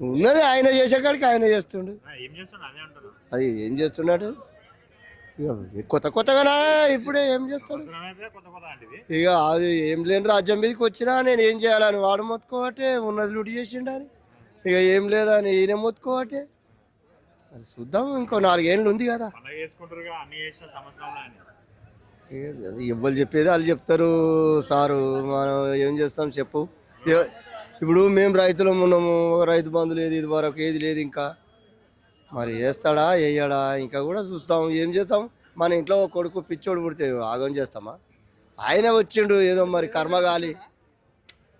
ఉన్నది ఆయన చేసేకాడికి ఆయన చేస్తుండు. అదే అది ఏం చేస్తున్నాడు? కొత్త కొత్తగానా? ఇప్పుడే ఏం చేస్తాడు? ఇక అది ఏం లేని రాజ్యం మీదకి వచ్చినా నేను ఏం చేయాలని? వాడు మొత్తుకోవటే ఉన్నది లూటి చేసిండని ఇక ఏం లేదని ఈయన మొత్తుకోవటే. మరి చూద్దాం ఇంకో నాలుగేళ్ళు ఉంది కదా. అది ఎవ్వరు చెప్పేది వాళ్ళు చెప్తారు. సారు మనం ఏం చేస్తాం చెప్పు. ఇప్పుడు మేము రైతులం ఉన్నాము ఒక రైతు బంధు లేదు ఇది వరకు ఏది లేదు ఇంకా. మరి వేస్తాడా వేయడా ఇంకా కూడా చూస్తాం ఏం చేస్తాం? మన ఇంట్లో ఒక కొడుకు పిచ్చోడు పుడితే ఆగం చేస్తామా? ఆయన వచ్చిండు ఏదో మరి కర్మగాలి.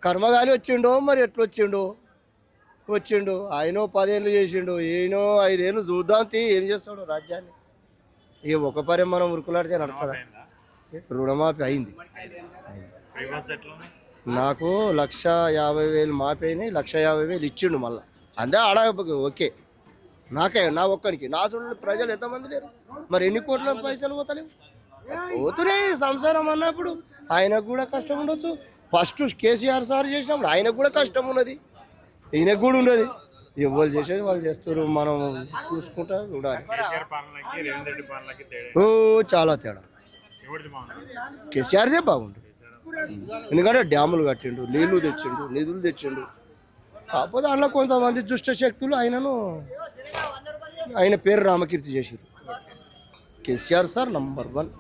కర్మగాలి వచ్చిండో మరి ఎట్లొచ్చిండో? వచ్చిండు ఆయన పదేళ్ళు చేసిండు ఈయనో ఐదేళ్ళు చూద్దాం తీ ఏం చేస్తాడు రాజ్యాన్ని? ఇక ఒక పరి మనం ఉరుకులాడితే నడుస్తుందా? రుణమాఫీ అయింది. నాకు లక్ష యాభై వేలు మాఫీ అయినాయి లక్ష యాభై వేలు ఇచ్చిండు మళ్ళీ. అందే ఆడ ఓకే. నాకే నా ఒక్కరికి నా చూడండి ప్రజలు ఎంతమంది లేరు? మరి ఎన్ని కోట్ల పైసలు పోతలేవు? పోతున్నాయి సంసారం అన్నప్పుడు ఆయనకు కూడా కష్టం ఉండొచ్చు. ఫస్ట్ కేసీఆర్ సార్ చేసినప్పుడు ఆయనకు కూడా కష్టం ఉన్నది. ఈయనకు కూడా ఉన్నది. ఎవరు చేసేది వాళ్ళు చేస్తారు. మనం చూసుకుంటా చూడాలి. చాలా తేడా. కేసీఆర్దే బాగుండు. ఎందుకంటే డ్యాములు కట్టిండు నీళ్ళు తెచ్చిండు నిధులు తెచ్చిండు. కాకపోతే అందులో కొంతమంది దుష్ట శక్తులు ఆయనను ఆయన పేరు రామకీర్తి చేసిరు కేసీఆర్ సార్ నంబర్ వన్.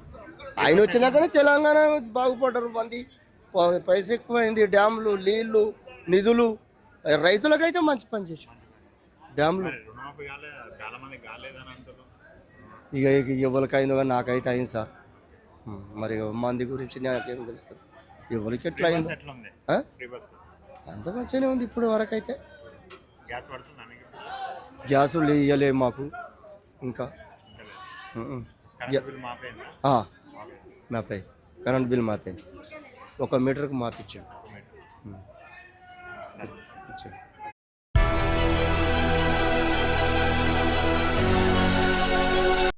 ఆయన వచ్చినాకనే తెలంగాణ బాగుపడ్డారు మంది. ప- ఎక్కువైంది డ్యాములు నీళ్ళు నిధులు. రైతులకైతే మంచి పని చేశారు. డ్యాములు. చాలా ఇక ఇక ఎవరికైందో కానీ నాకైతే అయింది సార్. మరి మంది గురించి నాకేం తెలుస్తుంది? ఎవరికి ఎట్లా అయిందో? అంత మంచిగానే ఉంది ఇప్పుడు వరకు అయితే గ్యాస్ పడుతుందా మీకు? ఇంకా. కరెంట్ బిల్ మాపై కరెంట్ బిల్ మాపై ఒక మీటర్కి మాపిచ్చాడు.